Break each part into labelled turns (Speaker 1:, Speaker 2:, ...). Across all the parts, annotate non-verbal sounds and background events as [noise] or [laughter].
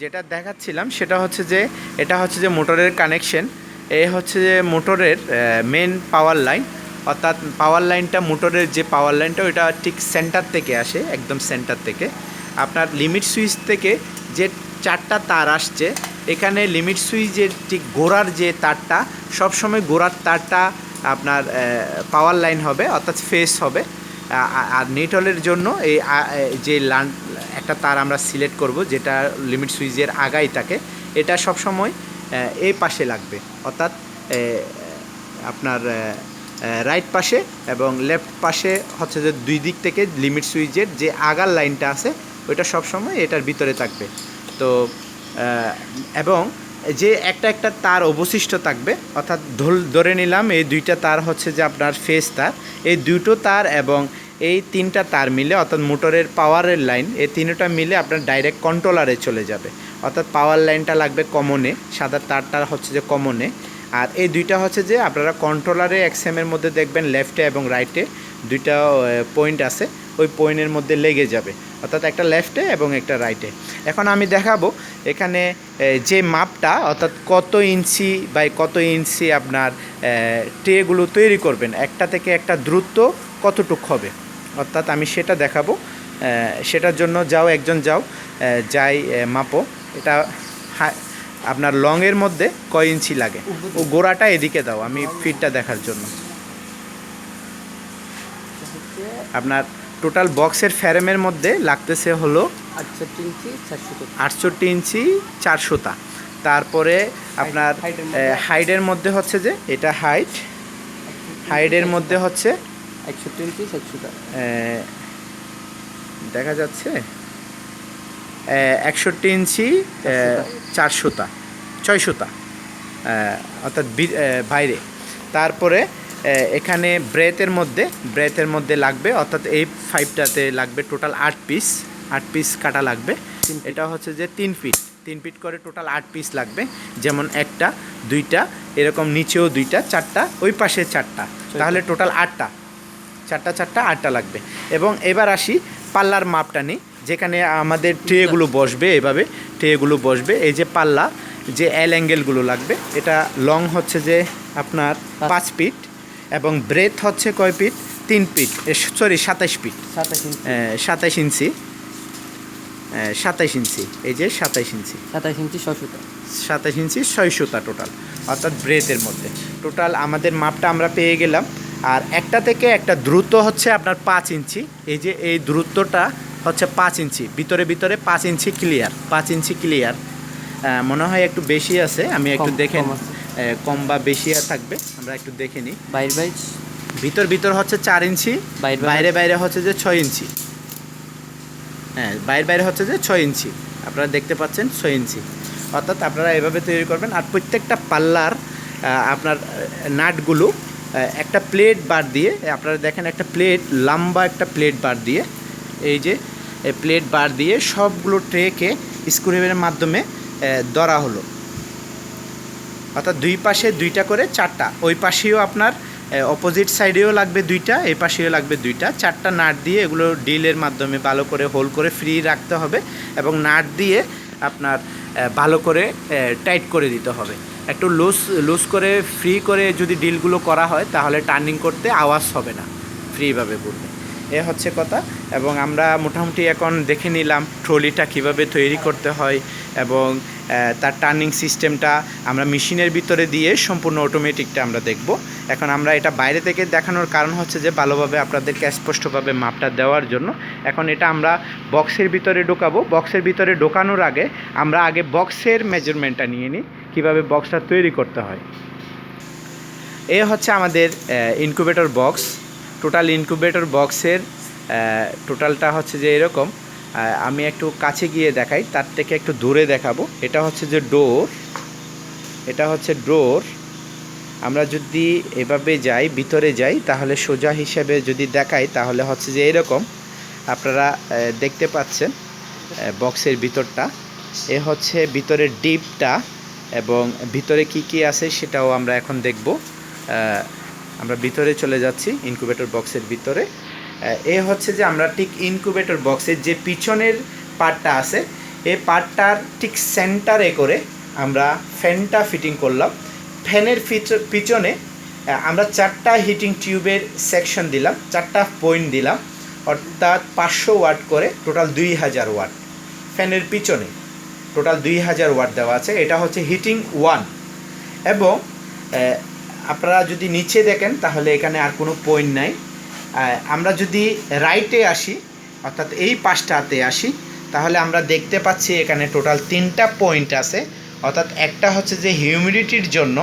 Speaker 1: যেটা দেখাচ্ছিলাম সেটা হচ্ছে যে, এটা হচ্ছে যে মোটরের কানেকশন এ হচ্ছে যে মোটরের মেন পাওয়ার লাইন অর্থাৎ পাওয়ার লাইনটা মোটরের যে পাওয়ার লাইনটা ওইটা ঠিক সেন্টার থেকে আসে, একদম সেন্টার থেকে। আপনার লিমিট সুইচ থেকে যে চারটা তার আসছে, এখানে লিমিট সুইচের ঠিক গোড়ার যে তারটা, সবসময় গোড়ার তারটা আপনার পাওয়ার লাইন হবে, অর্থাৎ ফেস হবে। আর নেটলের জন্য এই যে একটা তার আমরা সিলেক্ট করব, যেটা লিমিট সুইচের আগাই থাকে। এটা সবসময় এই পাশে লাগবে। অর্থাৎ আপনার রাইট পাশে এবং লেফট পাশে হচ্ছে যে দুই দিক থেকে লিমিট সুইচের যে আগার লাইনটা আছে, ওইটা সবসময় এটার ভিতরে থাকবে। তো এবং যে একটা একটা তার অবশিষ্ট থাকবে, অর্থাৎ ধরে নিলাম এই দুইটা তার হচ্ছে যে আপনার ফেস তার। এই দুটো তার এবং এই তিনটা তার মিলে, অর্থাৎ মোটরের পাওয়ারের লাইন এই তিনটা মিলে আপনার ডাইরেক্ট কন্ট্রোলারে চলে যাবে। অর্থাৎ পাওয়ার লাইনটা লাগবে কমনে সাদা তারটা হচ্ছে যে কমনে আর এই দুইটা হচ্ছে যে আপনারা কন্ট্রোলারে এক্সএমের মধ্যে দেখবেন লেফটে এবং রাইটে দুইটা পয়েন্ট আছে, ওই পয়েন্টের মধ্যে লেগে যাবে। অর্থাৎ একটা লেফটে এবং একটা রাইটে এখন আমি দেখাবো এখানে যে মাপটা, অর্থাৎ কত ইঞ্চি বাই কত ইঞ্চি আপনার ট্রেগুলো তৈরি করবেন, একটা থেকে একটা দ্রুত কতটুক হবে। অর্থাৎ আমি সেটা দেখাবো। সেটার জন্য যাও একজন যাও। যাই মাপো। এটা আপনার লংয়ের মধ্যে কয় ইঞ্চি লাগে? ও গোড়াটা এদিকে দাও আমি ফিটটা দেখার জন্য। আপনার টোটাল বক্সের ফ্যারেমের মধ্যে লাগতেছে হলো
Speaker 2: আটষট্টি ইঞ্চি চারশো
Speaker 1: আটষট্টি ইঞ্চি চারশোটা তারপরে আপনার? হাইডের মধ্যে? হচ্ছে যে এটা হাইট হাইডের মধ্যে হচ্ছে এ, দেখা যাচ্ছে একষট্টি ইঞ্চি
Speaker 2: চারশোটা।
Speaker 1: চারশোটা ছয়শোটা অর্থাৎ বাইরে। তারপরে এখানে ব্রেথের মধ্যে ব্রেথের মধ্যে লাগবে অর্থাৎ এই ফাইভটাতে লাগবে টোটাল আট পিস আট পিস কাটা লাগবে। এটা হচ্ছে যে তিন ফিট তিন ফিট করে টোটাল আট পিস লাগবে। যেমন একটা দুইটা এরকম নিচেও দুইটা চারটা ওই পাশে চারটা। তাহলে টোটাল আটটা। চারটা চারটা আটটা লাগবে। এবং এবার আসি পাল্লার মাপটা নিই যেখানে আমাদের ট্রেগুলো বসবে এভাবে ট্রেগুলো বসবে। এই যে পাল্লা যে এল অ্যাঙ্গেলগুলো লাগবে এটা লং হচ্ছে যে আপনার
Speaker 2: পাঁচ।
Speaker 1: ফিট এবং ব্রেথ হচ্ছে কয় ফিট তিন ফিট সরি সাতাশ ফিট
Speaker 2: সাতাশ ইঞ্চি
Speaker 1: সাতাইশ ইঞ্চি সাতাইশ ইঞ্চি এই যে সাতাইশ ইঞ্চি
Speaker 2: সাতাশ ইঞ্চি ছশোটা
Speaker 1: সাতাশ ইঞ্চি ছয়শোটা টোটাল অর্থাৎ ব্রেথের মধ্যে। টোটাল আমাদের মাপটা আমরা পেয়ে গেলাম আর একটা থেকে একটা দ্রুত হচ্ছে আপনার পাঁচ ইঞ্চি। এই যে এই দ্রুতটা হচ্ছে পাঁচ ইঞ্চি। ভিতরে ভিতরে পাঁচ ইঞ্চি ক্লিয়ার পাঁচ ইঞ্চি ক্লিয়ার মনে হয় একটু বেশি আছে আমি একটু দেখে
Speaker 2: কম
Speaker 1: বা বেশি আর থাকবে আমরা একটু দেখে নিই
Speaker 2: বাইর বাইশ
Speaker 1: ভিতর ভিতর হচ্ছে চার ইঞ্চি
Speaker 2: বাইরে
Speaker 1: বাইরে। বাইরে হচ্ছে যে ছয় ইঞ্চি। হ্যাঁ বাইরে বাইরে হচ্ছে যে ছয় ইঞ্চি। আপনারা দেখতে পাচ্ছেন ছয় ইঞ্চি। অর্থাৎ আপনারা এভাবে তৈরি করবেন। আর প্রত্যেকটা পাল্লার আপনার নাটগুলো একটা প্লেট বার দিয়ে আপনারা দেখেন একটা প্লেট, লম্বা একটা প্লেট বার দিয়ে, এই যে প্লেট বার দিয়ে সবগুলো ট্রেকে স্ক্রুয়ের মাধ্যমে ধরা হলো। অর্থাৎ দুই পাশে দুইটা করে চারটা। ওই পাশেও আপনার অপোজিট সাইডেও লাগবে দুইটা, এই পাশেও লাগবে দুইটা। চারটা নাট দিয়ে এগুলো ডিলের মাধ্যমে ভালো করে হোল করে ফ্রি রাখতে হবে এবং নাট দিয়ে আপনার ভালো করে টাইট করে দিতে হবে। একটু লুজ লুজ করে ফ্রি করে যদি ডিলগুলো করা হয়, তাহলে টার্নিং করতে আওয়াজ হবে না ফ্রিভাবে ঘুরবে এ হচ্ছে কথা। এবং আমরা মোটামুটি এখন দেখে নিলাম ট্রলিটা কীভাবে তৈরি করতে হয় এবং তার টার্নিং সিস্টেমটা আমরা মেশিনের ভিতরে দিয়ে সম্পূর্ণ অটোমেটিকটা আমরা দেখব। এখন আমরা এটা বাইরে থেকে দেখানোর কারণ হচ্ছে যে, ভালোভাবে আপনাদেরকে স্পষ্টভাবে মাপটা দেওয়ার জন্য। এখন এটা আমরা বক্সের ভিতরে ঢোকাবো। বক্সের ভিতরে ঢোকানোর আগে আমরা আগে বক্সের মেজারমেন্টটা নিয়ে নিই, কীভাবে বক্সটা তৈরি করতে হয়। এ হচ্ছে আমাদের ইনকুবেটর বক্স টোটাল ইনকুবেটর বক্সের টোটালটা হচ্ছে যে এরকম। আমি একটু কাছে গিয়ে দেখাই, তার থেকে একটু দূরে দেখাবো। এটা হচ্ছে যে ডোর, এটা হচ্ছে ডোর। আমরা যদি এভাবে যাই, ভিতরে যাই, তাহলে সোজা হিসেবে যদি দেখাই, তাহলে হচ্ছে যে এরকম। আপনারা দেখতে পাচ্ছেন বক্সের ভিতরটা। এ হচ্ছে ভিতরের ডিপটা এবং ভিতরে কি কি আছে সেটাও আমরা এখন দেখব। আমরা ভিতরে চলে যাচ্ছি ইনকুবেটর বক্সের ভিতরে। এ হচ্ছে যে আমরা ঠিক ইনকুবেটর বক্সের যে পিছনের পার্টটা আছে এই পার্টটার ঠিক সেন্টারে করে আমরা ফ্যানটা ফিটিং করলাম। ফ্যানের পিছনে আমরা চারটা হিটিং টিউবের সেকশন দিলাম, চারটা পয়েন্ট দিলাম, অর্থাৎ পাঁচশো ওয়াট করে টোটাল দুই হাজার ওয়াট ফ্যানের পিছনে টোটাল দুই হাজার ওয়াট দেওয়া আছে, এটা হচ্ছে হিটিং ওয়ান এবং আপনারা যদি নিচে দেখেন, তাহলে এখানে আর কোনো পয়েন্ট নাই। আমরা যদি রাইটে আসি, অর্থাৎ এই পাশটাতে আসি, তাহলে আমরা দেখতে পাচ্ছি এখানে টোটাল তিনটা পয়েন্ট আছে। অর্থাৎ একটা হচ্ছে যে হিউমিডিটির জন্য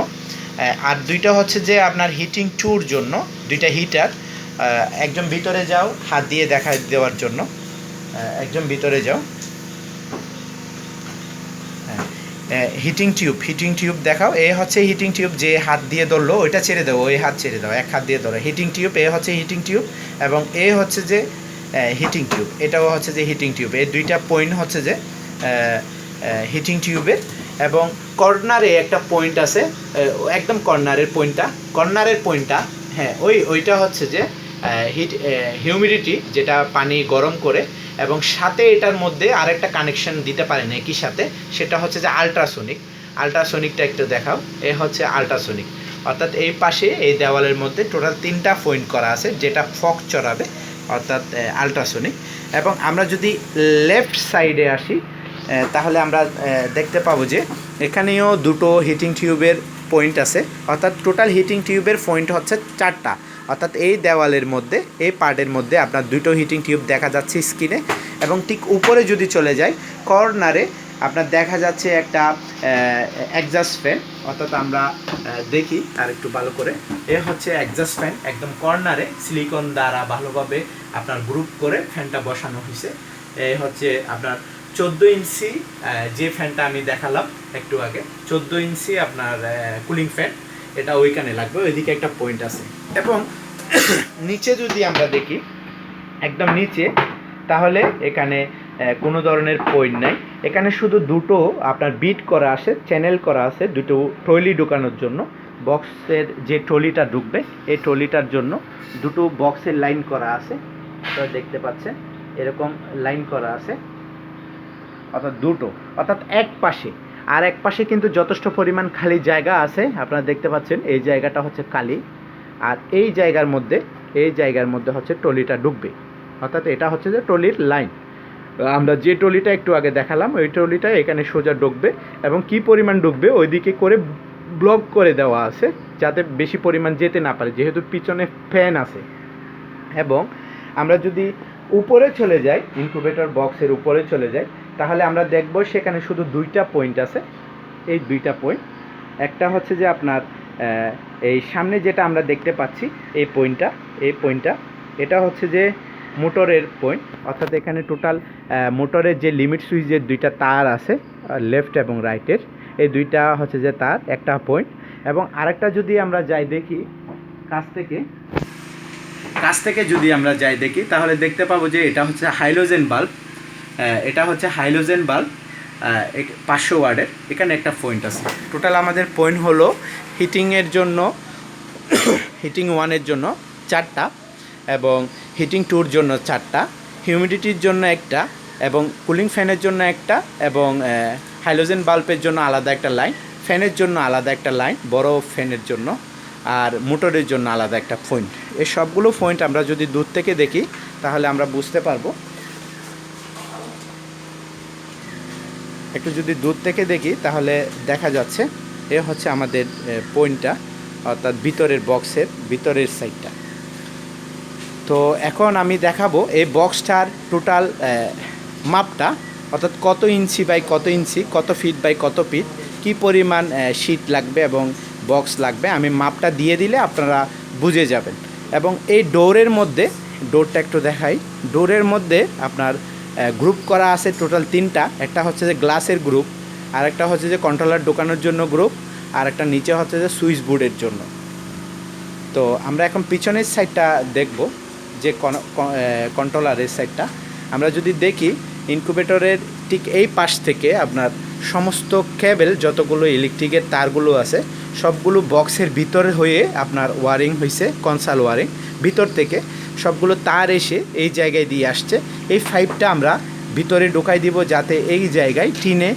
Speaker 1: আর দুইটা হচ্ছে যে আপনার হিটিং টুর জন্য, দুইটা হিটার একজন ভিতরে যাও, হাত দিয়ে দেখা দেওয়ার জন্য। একজন ভিতরে যাও। হিটিং টিউব হিটিং টিউব দেখাও। এ হচ্ছে হিটিং টিউব যে হাত দিয়ে ধরলো, ওইটা ছেড়ে দাও, ওই হাত ছেড়ে দাও, এক হাত দিয়ে ধরো। হিটিং টিউব এ হচ্ছে হিটিং টিউব এবং এ হচ্ছে যে হিটিং টিউব এটাও হচ্ছে যে হিটিং টিউব এই দুইটা পয়েন্ট হচ্ছে যে হিটিং টিউবের এবং কর্নারে একটা পয়েন্ট আছে একদম কর্নারের পয়েন্টটা কর্নারের পয়েন্টটা হ্যাঁ ওই, ওইটা হচ্ছে যে হিট হিউমিডিটি যেটা পানি গরম করে এবং সাথে এটার মধ্যে আরেকটা কানেকশন দিতে পারেন একই সাথে, সেটা হচ্ছে যে আলট্রাসোনিক আলট্রাসোনিকটা একটু দেখাও, এ হচ্ছে আলট্রাসোনিক অর্থাৎ এই পাশে, এই দেওয়ালের মধ্যে টোটাল তিনটা পয়েন্ট করা আছে, যেটা ফক চড়াবে, অর্থাৎ আলট্রাসোনিক এবং আমরা যদি লেফট সাইডে আসি তাহলে আমরা দেখতে পাবো যে এখানেও দুটো হিটিং টিউবের পয়েন্ট আছে। অর্থাৎ টোটাল হিটিং টিউবের পয়েন্ট হচ্ছে চারটা। অর্থাৎ এই দেওয়ালের মধ্যে, এই পার্টের মধ্যে আপনার দুটো হিটিং টিউব দেখা যাচ্ছে স্ক্রিনে এবং ঠিক উপরে যদি চলে যায় কর্নারে আপনার দেখা যাচ্ছে একটা অ্যাডজাস্ট ফ্যান অর্থাৎ আমরা দেখি আর একটু ভালো করে। এ হচ্ছে অ্যাডজাস্ট ফ্যান একদম কর্নারে সিলিকন দ্বারা ভালোভাবে আপনার গ্রুপ করে ফ্যানটা বসানো হয়েছে। এই হচ্ছে আপনার চোদ্দ ইঞ্চি যে ফ্যানটা আমি দেখালাম একটু আগে, চোদ্দ ইঞ্চি আপনার কুলিং ফ্যান এটা ওইখানে লাগবে, ওইদিকে একটা পয়েন্ট আছে। এবং [coughs] নিচে যদি আমরা দেখি, একদম নিচে, তাহলে এখানে কোনো ধরনের পয়েন্ট নাই। এখানে শুধু দুটো আপনার বিট করা আছে চ্যানেল করা আছে, দুটো ট্রলি ঢোকানোর জন্য। বক্সের যে ট্রলিটা ঢুকবে, এই ট্রলিটার জন্য দুটো বক্সের লাইন করা আছে। আপনারা দেখতে পাচ্ছেন, এরকম লাইন করা আছে। অর্থাৎ দুটো। অর্থাৎ এক পাশে। আর এক পাশে কিন্তু যথেষ্ট পরিমাণ খালি জায়গা আছে, আপনারা দেখতে পাচ্ছেন, এই জায়গাটা হচ্ছে খালি আর এই জায়গার মধ্যে, এই জায়গার মধ্যে হচ্ছে ট্রলিটা ডুববে। অর্থাৎ এটা হচ্ছে যে ট্রলির লাইন। আমরা যে ট্রলিটা একটু আগে দেখালাম, ওই ট্রলিটা এখানে সোজা ঢুকবে এবং কি পরিমাণ ঢুকবে ওইদিকে করে ব্লক করে দেওয়া আছে, যাতে বেশি পরিমাণ যেতে না পারে, যেহেতু পিছনে ফ্যান আছে। এবং আমরা যদি উপরে চলে যাই ইনকুবেটর বক্সের উপরে চলে যাই তাহলে আমরা দেখব সেখানে শুধু দুইটা পয়েন্ট আছে। এই দুইটা পয়েন্ট একটা হচ্ছে যে আপনার এই সামনে যেটা আমরা দেখতে পাচ্ছি, এই পয়েন্টটা এই পয়েন্টটা এটা হচ্ছে যে মোটরের পয়েন্ট অর্থাৎ এখানে টোটাল মোটরের যে লিমিট সুইচের দুইটা তার আছে লেফট এবং রাইটের এই দুইটা হচ্ছে যে তার একটা পয়েন্ট এবং আরেকটা যদি আমরা যাই দেখি, কাছ থেকে কাছ থেকে যদি আমরা যাই দেখি, তাহলে দেখতে পাবো যে এটা হচ্ছে হাইলোজেন বাল্ব এটা হচ্ছে হাইলোজেন বাল্ব পাঁচশো ওয়ার্ডের। এখানে একটা পয়েন্ট আছে। টোটাল আমাদের পয়েন্ট হলো হিটিংয়ের জন্য [coughs] হিটিং ওয়ানের জন্য চারটা এবং হিটিং টুর জন্য চারটা হিউমিডিটির জন্য একটা এবং কুলিং ফ্যানের জন্য একটা এবং হাইলোজেন বাল্বের জন্য আলাদা একটা লাইন ফ্যানের জন্য আলাদা একটা লাইন বড় ফ্যানের জন্য আর মোটরের জন্য আলাদা একটা পয়েন্ট এই সবগুলো পয়েন্ট আমরা যদি দূর থেকে দেখি, তাহলে আমরা বুঝতে পারব একটু যদি দূর থেকে দেখি, তাহলে দেখা যাচ্ছে এ হচ্ছে আমাদের পয়েন্টটা, অর্থাৎ ভিতরের বক্সের ভিতরের সাইডটা। তো এখন আমি দেখাবো এই বক্সটার টোটাল মাপটা, অর্থাৎ কত ইঞ্চি বাই কত ইঞ্চি, কত ফিট বাই কত ফিট, কি পরিমাণ শীট লাগবে এবং বক্স লাগবে, আমি মাপটা দিয়ে দিলে আপনারা বুঝে যাবেন। এবং এই ডোরের মধ্যে, ডোরটা একটু দেখাই, ডোরের মধ্যে আপনার গ্রুপ করা আছে টোটাল তিনটা। একটা হচ্ছে যে গ্লাসের গ্রুপ আর একটা হচ্ছে যে কন্ট্রোলার ঢোকানোর জন্য গ্রুপ আর একটা নিচে হচ্ছে যে সুইচ বোর্ডের জন্য। তো আমরা এখন পিছনের সাইডটা দেখব, যে কন্ট্রোলারের সাইডটা আমরা যদি দেখি ইনকুবেটরের ঠিক এই পাশ থেকে আপনার সমস্ত কেবেল যতগুলো ইলেকট্রিকের তারগুলো আছে, সবগুলো বক্সের ভিতরে হয়ে আপনার ওয়ারিং হয়েছে কনসাল ওয়ারিং ভিতর থেকে সবগুলো তার এসে এই জায়গায় দিয়ে আসছে। এই ফাইভটা আমরা ভিতরে ঢোকাই দিব যাতে এই জায়গায় টিনে